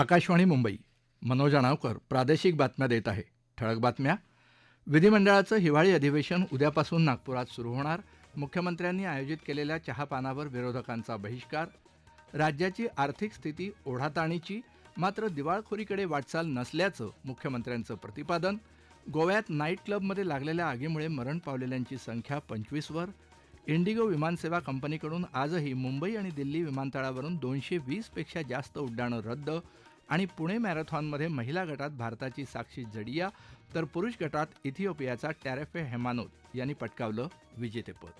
आकाशवाणी मुंबई. मनोज अणावकर प्रादेशिक बातम्या देत आहे. ठळक बातम्या. विधिमंडळाचं हिवाळी अधिवेशन उद्यापासून नागपुरात सुरू होणार. मुख्यमंत्र्यांनी आयोजित केलेल्या चहापानावर विरोधकांचा बहिष्कार. राज्याची आर्थिक स्थिती ओढाताणीची. मात्र दिवाळखोरीकडे वाटचाल नसल्याचं मुख्यमंत्र्यांचं प्रतिपादन. गोव्यात नाईट क्लबमध्ये लागलेल्या आगीमुळे मरण पावलेल्यांची संख्या पंचवीसवर. इंडिगो विमानसेवा कंपनीकडून आजही मुंबई आणि दिल्ली विमानतळावरून दोनशे वीसपेक्षा जास्त उड्डाणं रद्द. आणि पुणे मॅरेथॉनमध्ये महिला गटात भारताची साक्षी जडिया तर पुरुष गटात इथिओपियाचा टॅरेफे हेमानोत यांनी पटकावलं विजेतेपद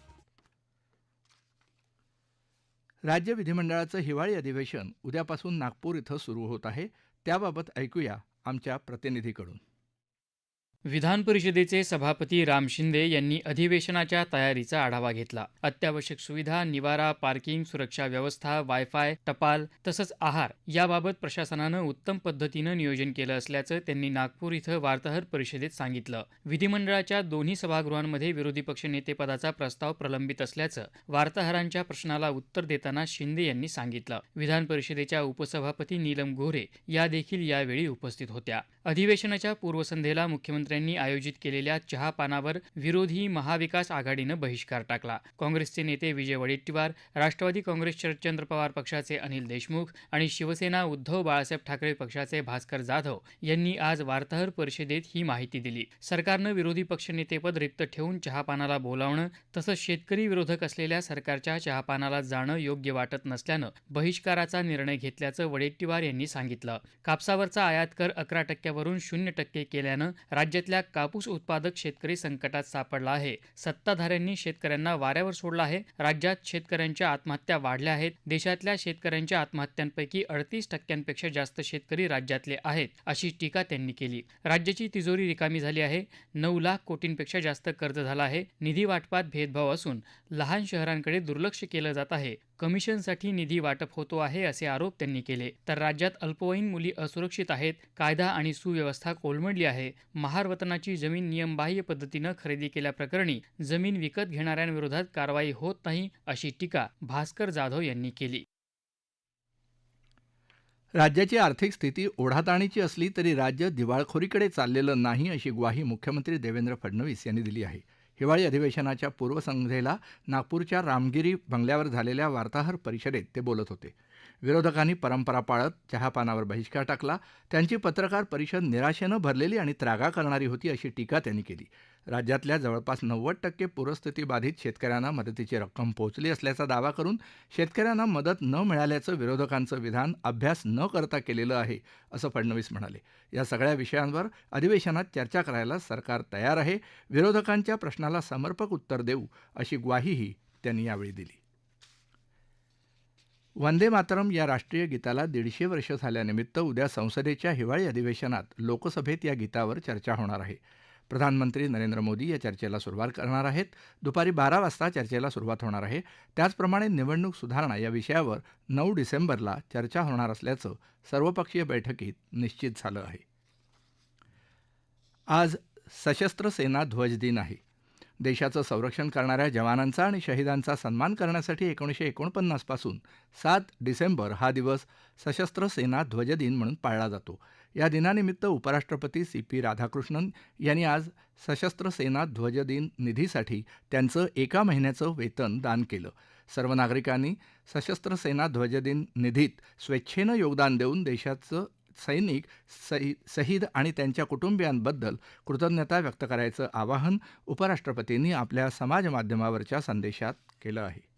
राज्य विधिमंडळाचं हिवाळी अधिवेशन उद्यापासून नागपूर इथं सुरू होत आहे. त्याबाबत ऐकूया आमच्या प्रतिनिधीकडून. विधान परिषदेचे सभापती राम शिंदे यांनी अधिवेशनाच्या तयारीचा आढावा घेतला. अत्यावश्यक सुविधा निवारा पार्किंग सुरक्षा व्यवस्था वायफाय टपाल तसंच आहार याबाबत प्रशासनानं उत्तम पद्धतीनं नियोजन केलं असल्याचं त्यांनी नागपूर इथं वार्ताहर परिषदेत सांगितलं. विधिमंडळाच्या दोन्ही सभागृहांमध्ये विरोधी पक्षनेतेपदाचा प्रस्ताव प्रलंबित असल्याचं वार्ताहरांच्या प्रश्नाला उत्तर देताना शिंदे यांनी सांगितलं. विधान परिषदेच्या उपसभापती नीलम गोऱ्हे या देखील यावेळी उपस्थित होत्या. अधिवेशनाच्या पूर्वसंध्येला मुख्यमंत्र्यांनी आयोजित केलेल्या चहापानावर विरोधी महाविकास आघाडीनं बहिष्कार टाकला. काँग्रेसचे नेते विजय वडेट्टीवार राष्ट्रवादी काँग्रेस शरदचंद्र पवार पक्षाचे अनिल देशमुख आणि शिवसेना उद्धव बाळासाहेब ठाकरे पक्षाचे भास्कर जाधव यांनी आज वार्ताहर परिषदेत ही माहिती दिली. सरकारनं विरोधी पक्षनेतेपद रिक्त ठेवून चहापानाला बोलावणं तसंच शेतकरी विरोधक असलेल्या सरकारच्या चहापानाला जाणं योग्य वाटत नसल्यानं बहिष्काराचा निर्णय घेतल्याचं वडेट्टीवार यांनी सांगितलं. कापसावरचा आयात कर अकरा टक्के टक्क्यावरून शून्य टक्के केल्यानं राज्यातल्या कापूस उत्पादक शेतकरी संकटात सापडला आहे. सत्ताधाऱ्यांनी शेतकऱ्यांना वाऱ्यावर सोडलं आहे. राज्यात शेतकऱ्यांच्या आत्महत्या वाढल्या आहेत. देशातल्या शेतकऱ्यांच्या आत्महत्यांपैकी अडतीस टक्क्यांपेक्षा जास्त शेतकरी राज्यातले आहेत अशी टीका त्यांनी केली. राज्याची तिजोरी रिकामी झाली आहे. नऊ लाख कोटींपेक्षा जास्त कर्ज झालं आहे. निधी वाटपात भेदभाव असून लहान शहरांकडे दुर्लक्ष केलं जात आहे. कमिशनसाठी निधी वाटप होतो आहे असे आरोप त्यांनी केले. तर राज्यात अल्पवयीन मुली असुरक्षित आहेत कायदा आणि सुव्यवस्था कोलमडली आहे. महारवतनाची जमीन नियमबाह्य पद्धतीनं खरेदी केल्याप्रकरणी जमीन विकत घेणाऱ्यांविरोधात कारवाई होत नाही अशी टीका भास्कर जाधव यांनी केली. राज्याची आर्थिक स्थिती ओढाताणीची असली तरी राज्य दिवाळखोरीकडे चाललेलं नाही अशी ग्वाही मुख्यमंत्री देवेंद्र फडणवीस यांनी दिली आहे. हिवाळी अधिवेशनाच्या पूर्वसंध्येला नागपूरच्या रामगिरी बंगल्यावर झालेल्या वार्ताहर परिषदेत ते बोलत होते. विरोधकांनी परंपरा पाळत चहापानावर बहिष्कार टाकला. त्यांची पत्रकार परिषद निराशेनं भरलेली आणि त्रागा करणारी होती अशी टीका त्यांनी केली. राज्यातल्या जवळपास नव्वद टक्के पूरस्थितीबाधित शेतकऱ्यांना मदतीची रक्कम पोहोचली असल्याचा दावा करून शेतकऱ्यांना मदत न मिळाल्याचं विरोधकांचं विधान अभ्यास न करता केलेलं आहे असं फडणवीस म्हणाले. या सगळ्या विषयांवर अधिवेशनात चर्चा करायला सरकार तयार आहे. विरोधकांच्या प्रश्नाला समर्पक उत्तर देऊ अशी ग्वाहीही त्यांनी यावेळी दिली. वंदे मातरम या राष्ट्रीय गीताला दीडशे वर्ष झाल्यानिमित्त उद्या संसदेच्या हिवाळी अधिवेशनात लोकसभेत या गीतावर चर्चा होणार आहे. प्रधानमंत्री नरेंद्र मोदी या चर्चेला सुरुवात करणार आहेत. दुपारी बारा वाजता चर्चेला सुरुवात होणार आहे. त्याचप्रमाणे निवडणूक सुधारणा या विषयावर नऊ डिसेंबरला चर्चा होणार असल्याचं सर्वपक्षीय बैठकीत निश्चित झालं आहे. आज सशस्त्र सेना ध्वज दिन आहे. देशाचं संरक्षण करणाऱ्या जवानांचा आणि शहीदांचा सन्मान करण्यासाठी एकोणीसशे एकोणपन्नासपासून सात डिसेंबर हा दिवस सशस्त्र सेना ध्वज दिन म्हणून पाळला जातो. या दिनानिमित्त उपराष्ट्रपती सी पी राधाकृष्णन यांनी आज सशस्त्र सेना ध्वज दिन निधीसाठी त्यांचं एका महिन्याचं वेतन दान केलं. सर्व नागरिकांनी सशस्त्र सेना ध्वजदिन निधीत स्वेच्छेनं योगदान देऊन देशाचं सैनिक सही शहीद आणि त्यांच्या कुटुंबियांबद्दल कृतज्ञता व्यक्त करायचं आवाहन उपराष्ट्रपतींनी आपल्या समाजमाध्यमावरच्या संदेशात केलं आहे.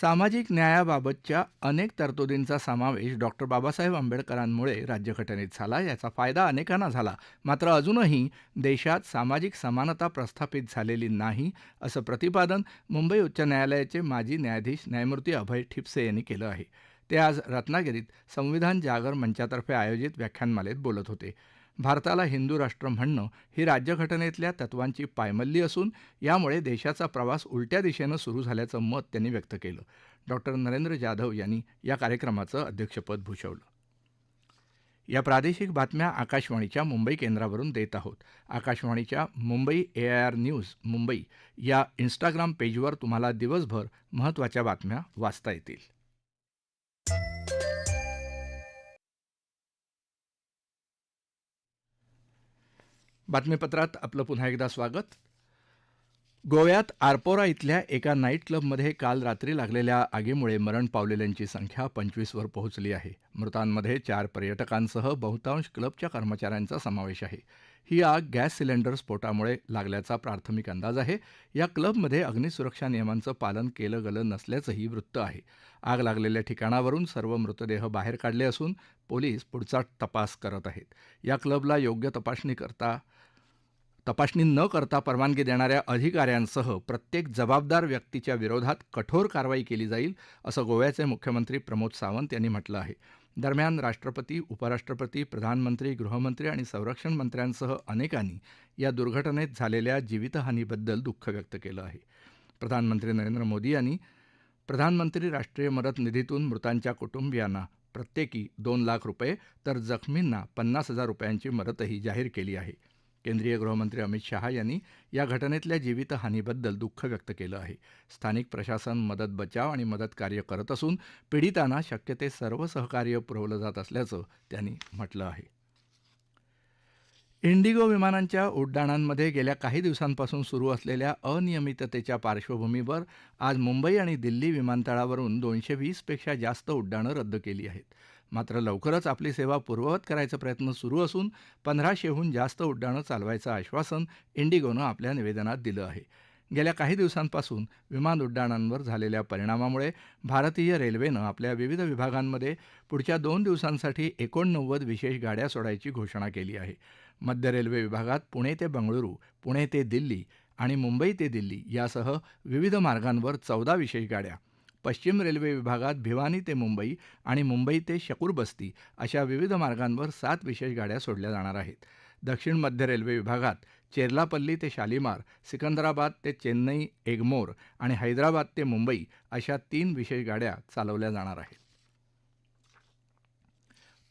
सामाजिक न्यायाबाबतच्या अनेक तरतुदींचा समावेश डॉक्टर बाबासाहेब आंबेडकरांमुळे राज्यघटनेत झाला. याचा फायदा अनेकांना झाला. मात्र अजूनही देशात सामाजिक समानता प्रस्थापित झालेली नाही असं प्रतिपादन मुंबई उच्च न्यायालयाचे माजी न्यायाधीश न्यायमूर्ती अभय ठिपसे यांनी केलं आहे. ते आज रत्नागिरीत संविधान जागर मंचातर्फे आयोजित व्याख्यानमालेत बोलत होते. भारताला हिंदू राष्ट्र म्हणणं ही राज्यघटनेतल्या तत्वांची पायमल्ली असून यामुळे देशाचा प्रवास उलट्या दिशेनं सुरू झाल्याचं मत त्यांनी व्यक्त केलं. डॉक्टर नरेंद्र जाधव यांनी या कार्यक्रमाचं अध्यक्षपद भूषवलं. या प्रादेशिक बातम्या आकाशवाणीच्या मुंबई केंद्रावरून देत आहोत. आकाशवाणीच्या Mumbai A I R news Mumbai या इन्स्टाग्राम पेजवर तुम्हाला दिवसभर महत्त्वाच्या बातम्या वाचता येतील. बातमीपत्रात आपलं पुन्हा एकदा स्वागत. गोव्यात आरपोरा इथल्या एका नाईट क्लबमध्ये काल रात्री लागलेल्या आगीमुळे मरण पावलेल्यांची संख्या पंचवीसवर पोहोचली आहे. मृतांमध्ये चार पर्यटकांसह बहुतांश क्लबच्या कर्मचाऱ्यांचा समावेश आहे. ही आग गॅस सिलेंडर स्फोटामुळे लागल्याचा प्राथमिक अंदाज आहे. या क्लबमध्ये अग्निसुरक्षा नियमांचं पालन केलं गेलं नसल्याचंही वृत्त आहे. आग लागलेल्या ठिकाणावरून सर्व मृतदेह बाहेर काढले असून पोलीस पुढचा तपास करत आहेत. या क्लबला योग्य तपासणी करता तपासणी न करता परवानगी देणाऱ्या अधिकाऱ्यांसह प्रत्येक जबाबदार व्यक्तीच्या विरोधात कठोर कारवाई केली जाईल असं गोव्याचे मुख्यमंत्री प्रमोद सावंत यांनी म्हटलं आहे. दरम्यान राष्ट्रपती उपराष्ट्रपती प्रधानमंत्री गृहमंत्री आणि संरक्षण मंत्र्यांसह अनेकांनी या दुर्घटनेत झालेल्या जीवितहानीबद्दल दुःख व्यक्त केलं आहे. प्रधानमंत्री नरेंद्र मोदी यांनी प्रधानमंत्री राष्ट्रीय मदत निधीतून मृतांच्या कुटुंबियांना प्रत्येकी दोन लाख रुपये तर जखमींना पन्नास हजार रुपयांची मदतही जाहीर केली आहे. केंद्रीय गृहमंत्री अमित शहा यांनी या घटनेतल्या जीवितहानीबद्दल दुःख व्यक्त केलं आहे. स्थानिक प्रशासन मदत बचाव आणि मदत कार्य करत असून पीडितांना शक्य ते सर्व सहकार्य पुरवलं जात असल्याचं त्यांनी म्हटलं आहे. इंडिगो विमानांच्या उड्डाणांमध्ये गेल्या काही दिवसांपासून सुरू असलेल्या अनियमिततेच्या पार्श्वभूमीवर आज मुंबई आणि दिल्ली विमानतळावरून दोनशे वीसपेक्षा जास्त उड्डाणं रद्द केली आहेत. मात्र लवकरच आपली सेवा पूर्ववत करायचा प्रयत्न सुरू असून पंधराशेहून जास्त उड्डाणं चालवायचं आश्वासन इंडिगोनं आपल्या निवेदनात दिलं आहे. गेल्या काही दिवसांपासून विमान उड्डाणांवर झालेल्या परिणामामुळे भारतीय रेल्वेनं आपल्या विविध विभागांमध्ये पुढच्या दोन दिवसांसाठी एकोणनव्वद विशेष गाड्या सोडायची घोषणा केली आहे. मध्य रेल्वे विभागात पुणे ते बंगळुरू पुणे ते दिल्ली आणि मुंबई ते दिल्ली यासह विविध मार्गांवर चौदा विशेष गाड्या पश्चिम रेल्वे विभागात भिवानी ते मुंबई आणि मुंबई ते शकूरबस्ती अशा विविध मार्गांवर सात विशेष गाड्या सोडल्या जाणार आहेत. दक्षिण मध्य रेल्वे विभागात चेरलापल्ली ते शालिमार सिकंदराबाद ते चेन्नई एगमोर आणि हैदराबाद ते मुंबई अशा तीन विशेष गाड्या चालवल्या जाणार आहेत.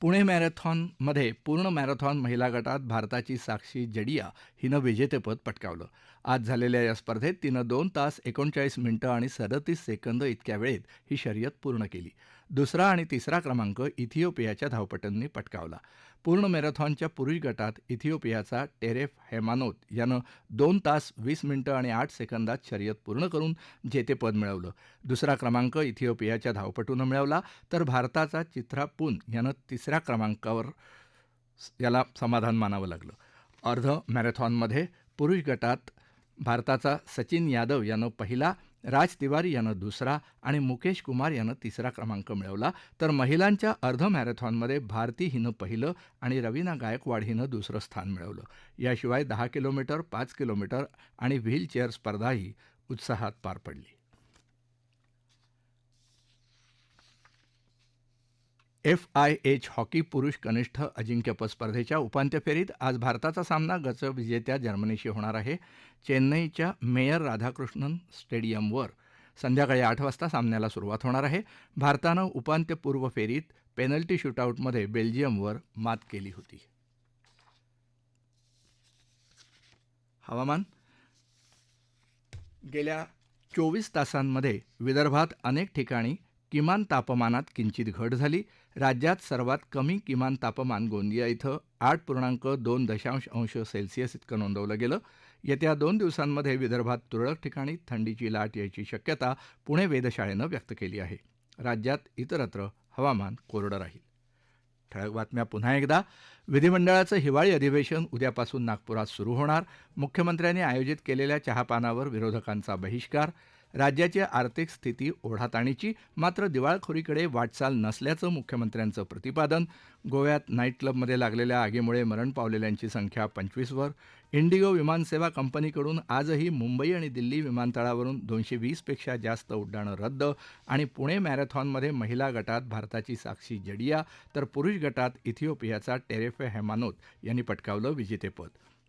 पुणे मॅरेथॉनमध्ये पूर्ण मॅरेथॉन महिला गटात भारताची साक्षी जडिया हिनं विजेतेपद पटकावलं. आज झालेल्या या स्पर्धेत तिनं दोन तास एकोणचाळीस मिनिटं आणि सदतीस सेकंद इतक्या वेळेत ही शर्यत पूर्ण केली. दुसरा आणि तिसरा क्रमांक इथिओपियाच्या धावपटूंनी पटकावला. पूर्ण मॅरेथॉनच्या पुरुष गटात इथिओपियाचा टेरेफ हेमानोत यानं दोन तास वीस मिनिटं आणि आठ सेकंदात शर्यत पूर्ण करून जेतेपद मिळवलं. दुसरा क्रमांक इथिओपियाच्या धावपटूनं मिळवला तर भारताचा चित्रा पून यानं तिसऱ्या क्रमांकावर याला समाधान मानावं लागलं. अर्ध मॅरेथॉनमध्ये पुरुष गटात भारताचा सचिन यादव यानं पहिला राज तिवारी यानं दुसरा आणि मुकेश कुमार यानं तिसरा क्रमांक मिळवला. तर महिलांच्या अर्ध मॅरेथॉनमध्ये भारती हिनं पहिलं आणि रवीना गायकवाड हिनं दुसरं स्थान मिळवलं. याशिवाय दहा किलोमीटर पाच किलोमीटर आणि व्हीलचेअर स्पर्धाही उत्साहात पार पडली. एफ आय एच हॉकी पुरुष कनिष्ठ अजिंक्यपद स्पर्धेच्या उपांत्य फेरीत आज भारताचा सामना गतविजेत्या जर्मनीशी होणार आहे. चेन्नईच्या मेयर राधाकृष्णन स्टेडियमवर संध्याकाळी आठ वाजता सामन्याला सुरुवात होणार आहे. भारतानं उपांत्यपूर्व फेरीत पेनल्टी शूटआऊटमध्ये बेल्जियमवर मात केली होती. हवामान गेल्या चोवीस तासांमध्ये विदर्भात अनेक ठिकाणी किमान तापमानात किंचित घट झाली. राज्यात सर्वात कमी किमान तापमान गोंदिया इथं आठ पूर्णांक दोन दशांश अंश सेल्सिअस इतकं नोंदवलं गेलं. येत्या दोन दिवसांमध्ये विदर्भात तुरळक ठिकाणी थंडीची लाट यायची शक्यता पुणे वेधशाळेनं व्यक्त केली आहे. राज्यात इतरत्र हवामान कोरडं राहील. ठळक बातम्या पुन्हा एकदा. विधिमंडळाचं हिवाळी अधिवेशन उद्यापासून नागपुरात सुरू होणार. मुख्यमंत्र्यांनी आयोजित केलेल्या चहापानावर विरोधकांचा बहिष्कार. राज्याची आर्थिक स्थिती ओढाताणीची मात्र दिवाळखोरीकडे वाटचाल नसल्याचं मुख्यमंत्र्यांचं प्रतिपादन गोव्यात नाईट क्लबमध्ये लागलेल्या आगीमुळे मरण पावलेल्यांची संख्या पंचवीसवर इंडिगो विमानसेवा कंपनीकडून आजही मुंबई आणि दिल्ली विमानतळावरून दोनशे वीसपेक्षा जास्त उड्डाणं रद्द आणि पुणे मॅरेथॉनमध्ये महिला गटात भारताची साक्षी जडिया तर पुरुष गटात इथिओपियाचा टेरेफे हेमानोत यांनी पटकावलं विजेतेपद.